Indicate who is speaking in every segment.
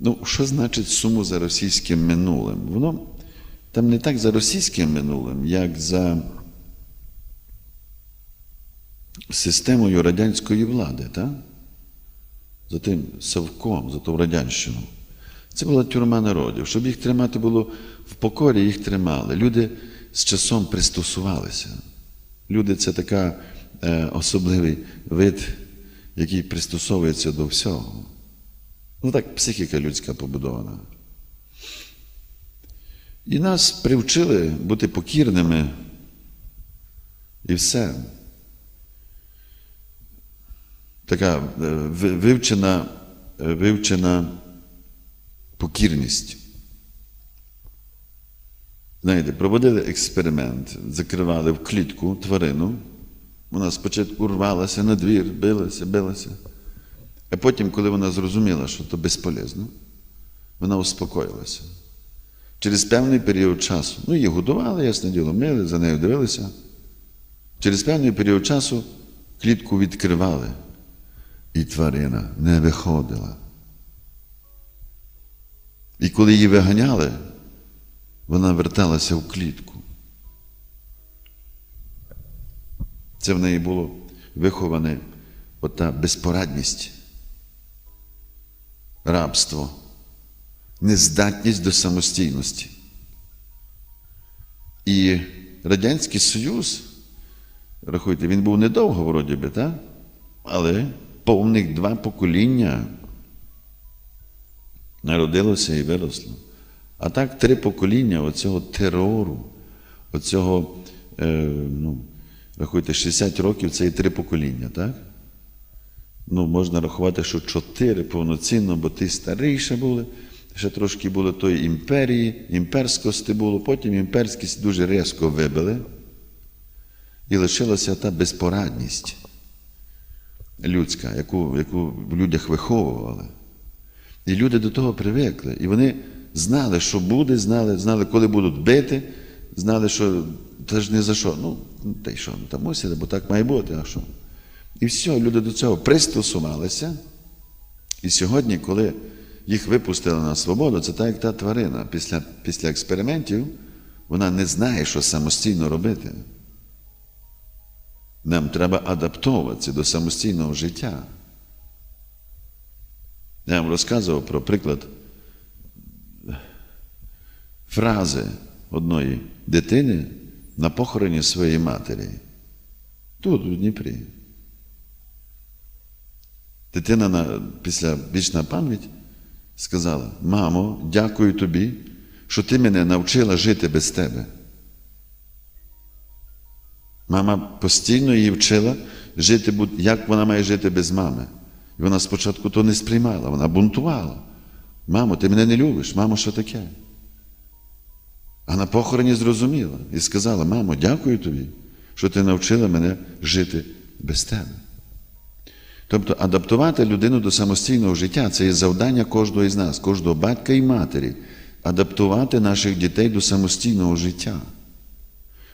Speaker 1: Ну, що значить суму за російським минулим? Воно там не так за російським минулим, як за системою радянської влади, так? за тим совком, за ту радянщину. Це була тюрма народів. Щоб їх тримати було в покорі, їх тримали. Люди з часом пристосувалися. Люди це така е, особливий вид, який пристосовується до всього. Ну так психіка людська побудована. І нас привчили бути покірними і все. Така е, вивчена, е, вивчена покірність. Знаєте, проводили експеримент, закривали в клітку тварину. Вона спочатку рвалася на двір, билася, билася. А потім, коли вона зрозуміла, що це безполезно, вона успокоїлася. Через певний період часу, ну її годували, ясне діло, мили, за нею дивилися. Через певний період часу клітку відкривали, і тварина не виходила. І коли її виганяли, вона верталася в клітку. Це в неї було виховане ота безпорадність, рабство, нездатність до самостійності. І Радянський Союз, рахуйте, він був недовго, вроді би, так? але повних два покоління народилося і виросло. А так три покоління оцього терору, оцього, е, ну, рахуйте, 60 років це і три покоління, так? Ну, можна рахувати, що чотири повноцінно, бо ті старіше були, ще трошки було тої імперії, імперськості було, потім імперськість дуже різко вибили, і лишилася та безпорадність людська, яку, яку в людях виховували. І люди до того привикли. І вони знали, що буде, знали, знали, коли будуть бити, знали, що це ж не за що. Ну, та й що, ну, та мусили, бо так має бути, а що? І все, люди до цього пристосувалися. І сьогодні, коли їх випустили на свободу, це так, як та тварина. Після, після експериментів вона не знає, що самостійно робити. Нам треба адаптовуватися до самостійного життя. Я вам розказував про приклад фрази одної дитини на похороні своєї матері. Тут, у Дніпрі. Дитина на, після вічна пам'ять сказала: Мамо, дякую тобі, що ти мене навчила жити без тебе. Мама постійно її вчила жити, як вона має жити без мами. І вона спочатку то не сприймала, вона бунтувала. Мамо, ти мене не любиш, мамо, що таке? А на похороні зрозуміла і сказала: Мамо, дякую тобі, що ти навчила мене жити без тебе. Тобто адаптувати людину до самостійного життя це є завдання кожного із нас, кожного батька і матері, адаптувати наших дітей до самостійного життя,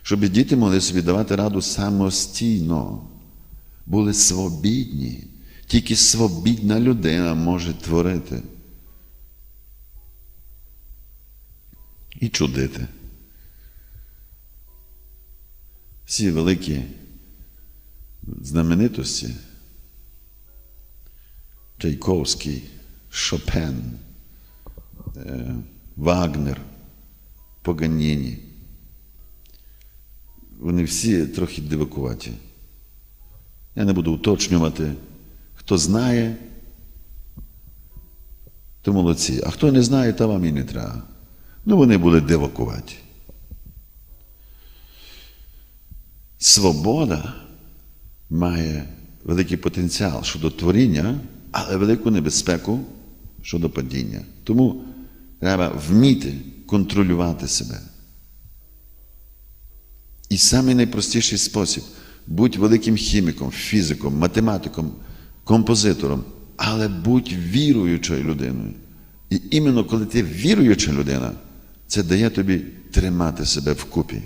Speaker 1: щоб діти могли собі давати раду самостійно, були свобідні. Тільки свобідна людина може творити і чудити. Всі великі знаменитості Чайковський, Шопен, Вагнер, Поганіні. Вони всі трохи дивакуваті. Я не буду уточнювати. Хто знає, то молодці. А хто не знає, то вам і не треба. Ну, вони були дивакуваті. Свобода має великий потенціал щодо творіння, але велику небезпеку щодо падіння. Тому треба вміти контролювати себе. І самий найпростіший спосіб будь великим хіміком, фізиком, математиком, композитором, але будь віруючою людиною. І іменно коли ти віруюча людина, це дає тобі тримати себе вкупі,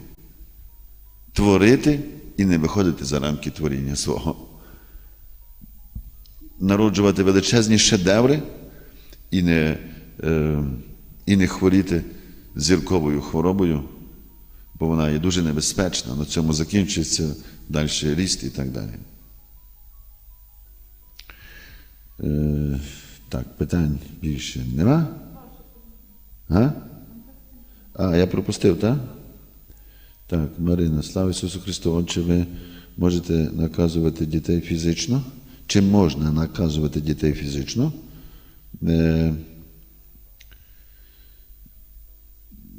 Speaker 1: творити і не виходити за рамки творіння свого. Народжувати величезні шедеври і не е, і не хворіти зірковою хворобою, бо вона є дуже небезпечна, на цьому закінчується далі ріст і так далі. Е, так, питань більше нема? А? А, я пропустив, так? Так, Марина, слава Ісусу Христу, Отче, ви можете наказувати дітей фізично? Чи можна наказувати дітей фізично? Е,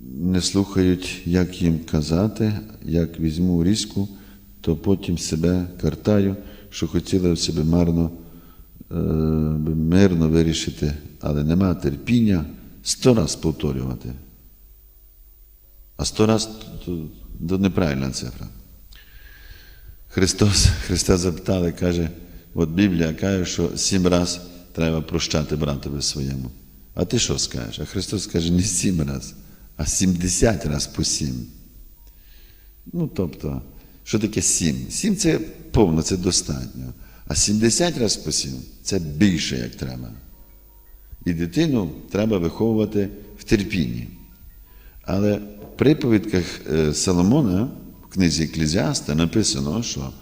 Speaker 1: не слухають, як їм казати, як візьму різку, то потім себе картаю, що хотіли в себе марно, е, мирно вирішити, але нема терпіння сто раз повторювати. А сто раз то, то неправильна цифра. Христос, Христа запитали, каже, от Біблія каже, що сім раз треба прощати братові своєму. А ти що скажеш? А Христос каже, не сім раз, а сімдесят раз по сім. Ну, тобто, що таке сім? Сім це повно, це достатньо. А 70 раз по сім це більше, як треба. І дитину треба виховувати в терпінні. Але в приповідках е, Соломона в книзі Еклезіаста написано, що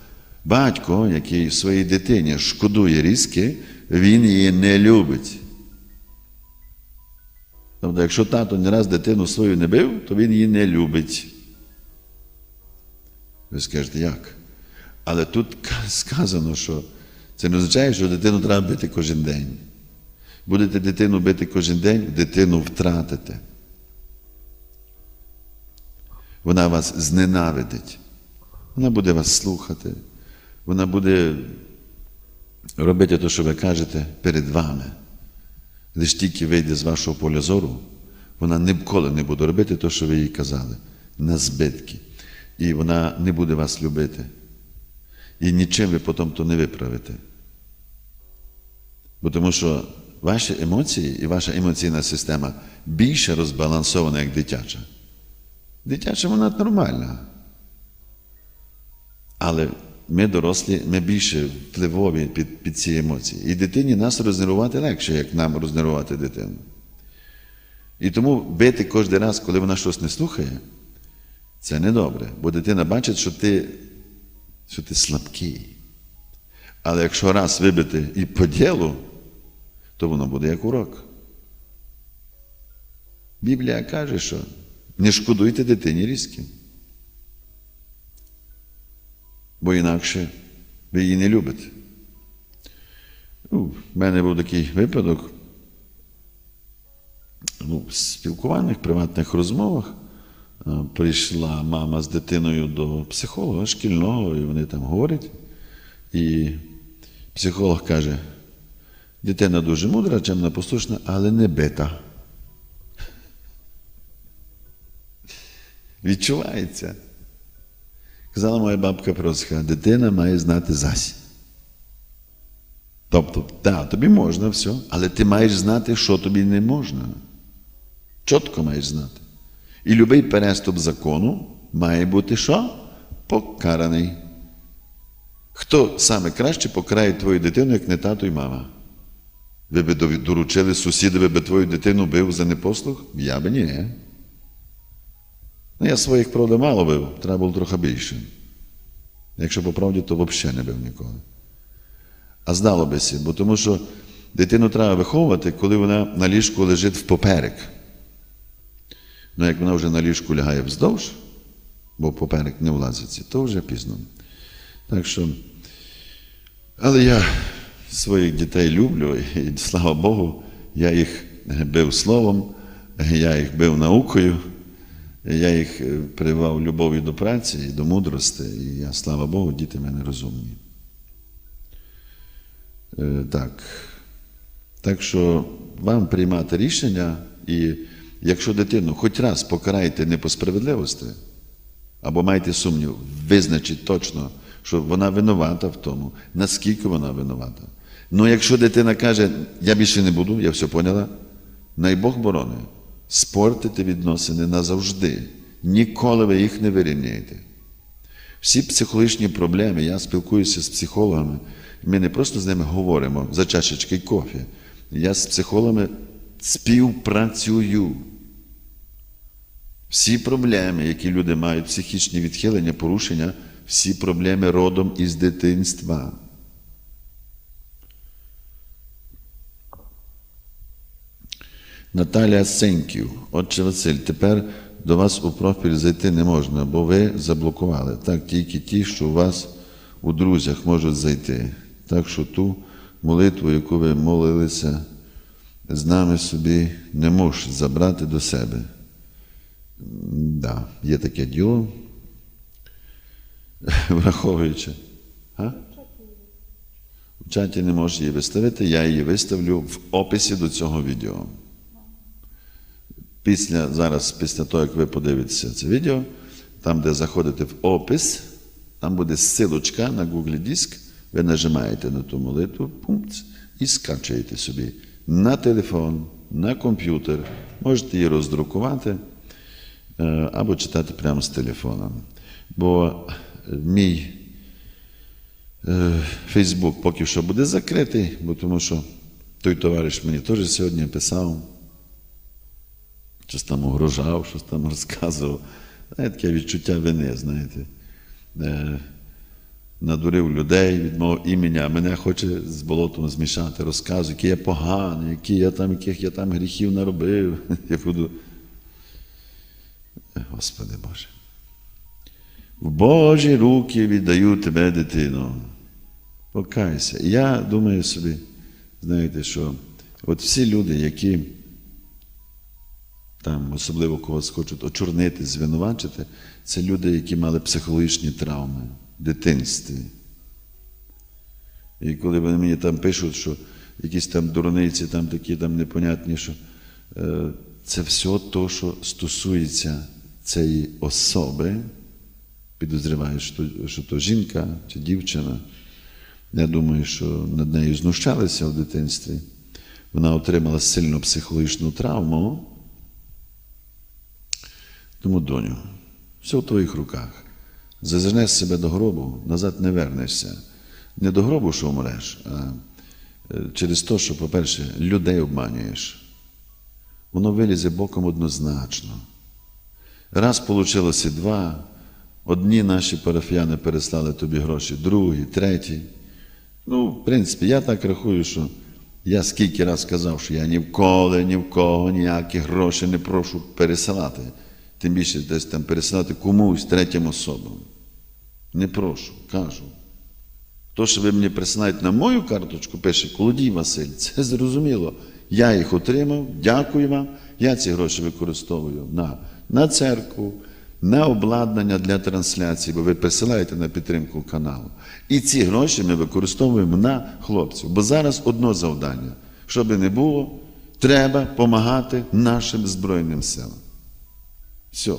Speaker 1: батько, який своїй дитині шкодує різки, він її не любить. Тобто, якщо тато не раз дитину свою не бив, то він її не любить. Ви скажете, як? Але тут сказано, що це не означає, що дитину треба бити кожен день. Будете дитину бити кожен день, дитину втратите. Вона вас зненавидить. Вона буде вас слухати. Вона буде робити те, що ви кажете перед вами. Лиш тільки вийде з вашого поля зору, вона ніколи не буде робити те, що ви їй казали, на збитки. І вона не буде вас любити. І нічим ви потім то не виправите. Бо тому що ваші емоції і ваша емоційна система більше розбалансована, як дитяча. Дитяча вона нормальна. Але ми, дорослі, ми більше впливові під, під ці емоції. І дитині нас рознервувати легше, як нам рознервувати дитину. І тому бити кожен раз, коли вона щось не слухає, це недобре. Бо дитина бачить, що ти, що ти слабкий. Але якщо раз вибити і по ділу, то воно буде як урок. Біблія каже, що не шкодуйте дитині різки. Бо інакше ви її не любите. Ну, в мене був такий випадок. Ну, в спілкувальних приватних розмовах е, прийшла мама з дитиною до психолога шкільного, і вони там говорять. І психолог каже, дитина дуже мудра, чемна послушна, але не бита. Відчувається. Казала моя бабка Просха, дитина має знати зась. Тобто, так, тобі можна все, але ти маєш знати, що тобі не можна. Чітко маєш знати. І любий переступ закону має бути що? Покараний. Хто саме краще покарає твою дитину, як не тато і мама? Ви би доручили сусідові би твою дитину бив за непослух? Я би ні. Ну, я своїх, правда, мало бив, треба було трохи більше. Якщо по правді, то взагалі не бив ніколи. А здало бися, бо тому що дитину треба виховувати, коли вона на ліжку лежить в поперек. Ну, як вона вже на ліжку лягає вздовж, бо поперек не влазиться, то вже пізно. Так що, але я своїх дітей люблю, і слава Богу, я їх бив словом, я їх бив наукою. Я їх привав любов'ю до праці і до мудрості, і я, слава Богу, діти мене розумні. Е, Так. Так що вам приймати рішення, і якщо дитину хоч раз покараєте не по справедливості, або маєте сумнів, визначить точно, що вона винувата в тому, наскільки вона винувата. Ну, якщо дитина каже, я більше не буду, я все поняла, най Бог борони спортити відносини назавжди. Ніколи ви їх не вирівняєте. Всі психологічні проблеми, я спілкуюся з психологами, ми не просто з ними говоримо за чашечки кофі. Я з психологами співпрацюю. Всі проблеми, які люди мають, психічні відхилення, порушення, всі проблеми родом із дитинства. Наталія Сеньків, отче Василь, тепер до вас у профіль зайти не можна, бо ви заблокували. Так, тільки ті, що у вас у друзях можуть зайти. Так що ту молитву, яку ви молилися, з нами собі не можеш забрати до себе. Да, є таке діло, враховуючи. А? В чаті не можеш її виставити, я її виставлю в описі до цього відео. Після, зараз, після того, як ви подивитеся це відео, там, де заходите в опис, там буде ссилочка на Google Диск, ви нажимаєте на ту молитву, пункт, і скачуєте собі на телефон, на комп'ютер, можете її роздрукувати е, або читати прямо з телефона. Бо е, мій е, Фейсбук поки що буде закритий, бо тому що той товариш мені теж сьогодні писав щось там угрожав, щось там розказував. Знаєте, таке відчуття вини, знаєте. Е, надурив людей від мого імені, мене хоче з болотом змішати, розказує, який я поганий, які я там, яких я там гріхів наробив. Я буду. Е, Господи Боже. В Божі руки віддаю тебе, дитино. Покайся. Я думаю собі, знаєте, що от всі люди, які там особливо когось хочуть очорнити, звинувачити, це люди, які мали психологічні травми в дитинстві. І коли вони мені там пишуть, що якісь там дурниці, там такі там непонятні, що е, це все то, що стосується цієї особи, підозріваю, що, що то жінка чи дівчина. Я думаю, що над нею знущалися в дитинстві. Вона отримала сильну психологічну травму. Тому, доню, все в твоїх руках. Зазирнеш себе до гробу, назад не вернешся. Не до гробу, що вмреш, а е, через те, що, по-перше, людей обманюєш. Воно вилізе боком однозначно. Раз получилося два, одні наші парафіяни переслали тобі гроші, другі, треті. Ну, в принципі, я так рахую, що я скільки раз сказав, що я ні в коли, ні в кого ніякі гроші не прошу пересилати. Тим більше десь там пересилати комусь третім особам. Не прошу, кажу. То, що ви мені присилаєте на мою карточку, пише Колодій Василь, це зрозуміло. Я їх отримав, дякую вам. Я ці гроші використовую на, на церкву, на обладнання для трансляції, бо ви присилаєте на підтримку каналу. І ці гроші ми використовуємо на хлопців. Бо зараз одно завдання. Щоб не було, треба допомагати нашим Збройним силам. Все.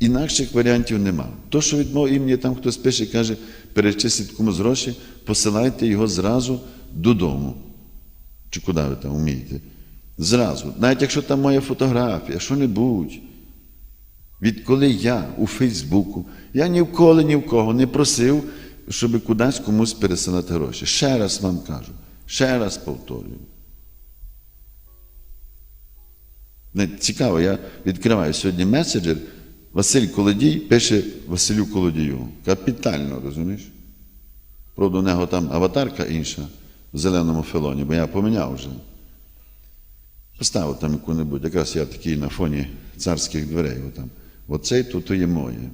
Speaker 1: Інакших варіантів нема. То, що від мого імені там хтось пише, каже, перечисліть комусь гроші, посилайте його зразу додому. Чи куди ви там вмієте? Зразу. Навіть якщо там моя фотографія, що-небудь. Відколи я у Фейсбуку, я ні в коли ні в кого не просив, щоб кудись комусь пересилати гроші. Ще раз вам кажу, ще раз повторюю. Цікаво, я відкриваю сьогодні меседжер. Василь Колодій пише Василю Колодію. Капітально, розумієш? Правда, у нього там аватарка інша в зеленому фелоні, бо я поміняв вже. Поставив там яку-небудь, якраз я такий на фоні царських дверей. Отам. Оцей то, то є моє.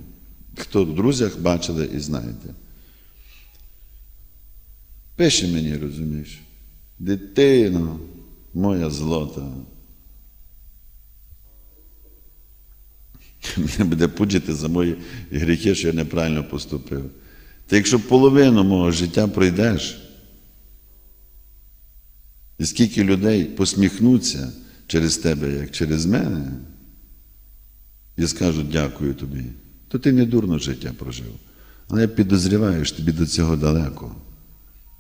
Speaker 1: Хто в друзях бачили і знаєте. Пише мені, розумієш, дитино, моя злота. Мене буде пуджити за мої гріхи, що я неправильно поступив. Та якщо половину мого життя пройдеш, і скільки людей посміхнуться через тебе, як через мене, і скажуть дякую тобі, то ти не дурно життя прожив. Але я підозріваю, що тобі до цього далеко.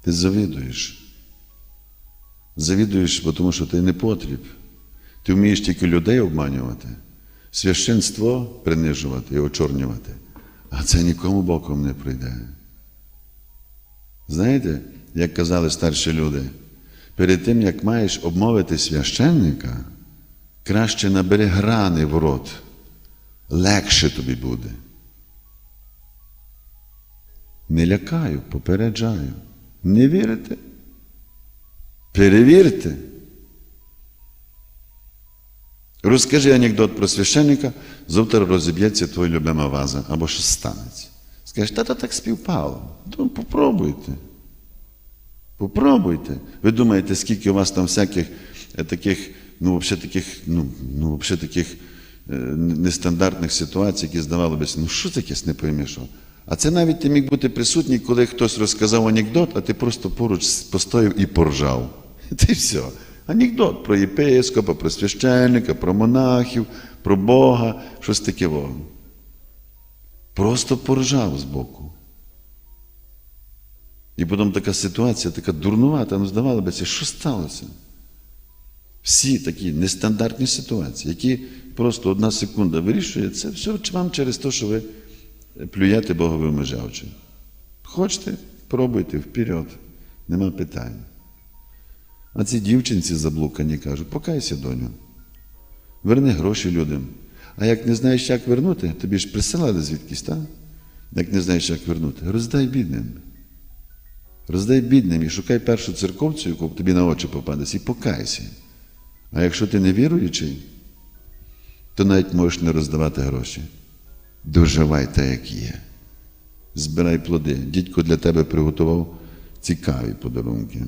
Speaker 1: Ти завідуєш. Завідуєш, тому що ти не потріб. Ти вмієш тільки людей обманювати, священство принижувати і очорнювати. А це нікому боком не прийде. Знаєте, як казали старші люди, перед тим, як маєш обмовити священника, краще набери грани в рот. Легше тобі буде. Не лякаю, попереджаю. Не вірите? Перевірте. Розкажи анекдот про священника, завтра розіб'ється твоя любима ваза або щось станеться. Скажеш, та то так співпало. То попробуйте. Попробуйте. Ви думаєте, скільки у вас там всяких е, таких, ну, взагалі таких, ну, ну, взагалі таких е, нестандартних ситуацій, які здавалося, ну що таке не пойми що. А це навіть ти міг бути присутній, коли хтось розказав анекдот, а ти просто поруч постояв і поржав. Ти все. Анекдот про єпископа, про священника, про монахів, про Бога, щось таке. во. Просто поржав збоку. І потім така ситуація, така дурнувата, ну здавалося, що сталося? Всі такі нестандартні ситуації, які просто одна секунда вирішує, це все вам через те, що ви плюєте Богові в межавчі. Хочете, пробуйте вперед, нема питань. А ці дівчинці заблукані кажуть, покайся, доню, верни гроші людям. А як не знаєш, як вернути, тобі ж присилали звідкись, так? Як не знаєш, як вернути, роздай бідним. Роздай бідним і шукай першу церковцю, яку тобі на очі попадеться, і покайся. А якщо ти не віруючий, то навіть можеш не роздавати гроші. Доживай так, як є. Збирай плоди. Дідько для тебе приготував цікаві подарунки.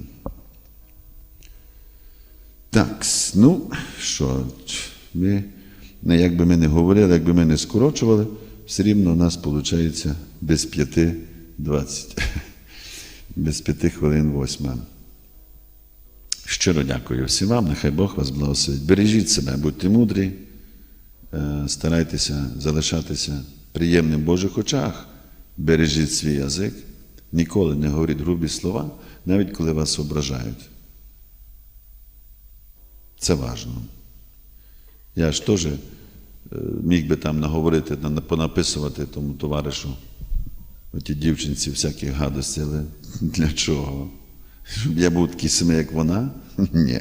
Speaker 1: Так, ну що, ми, як би ми не говорили, як би ми не скорочували, все рівно у нас виходить без п'яти двадцять. Без п'яти хвилин восьма. Щиро дякую всім вам, нехай Бог вас благословить. Бережіть себе, будьте мудрі, е, старайтеся залишатися приємним в Божих очах, бережіть свій язик, ніколи не говоріть грубі слова, навіть коли вас ображають. Це важно. Я ж теж е, міг би там наговорити, понаписувати тому товаришу, оті дівчинці всякі гадості, але для чого? Щоб я був такий самий, як вона? Ні.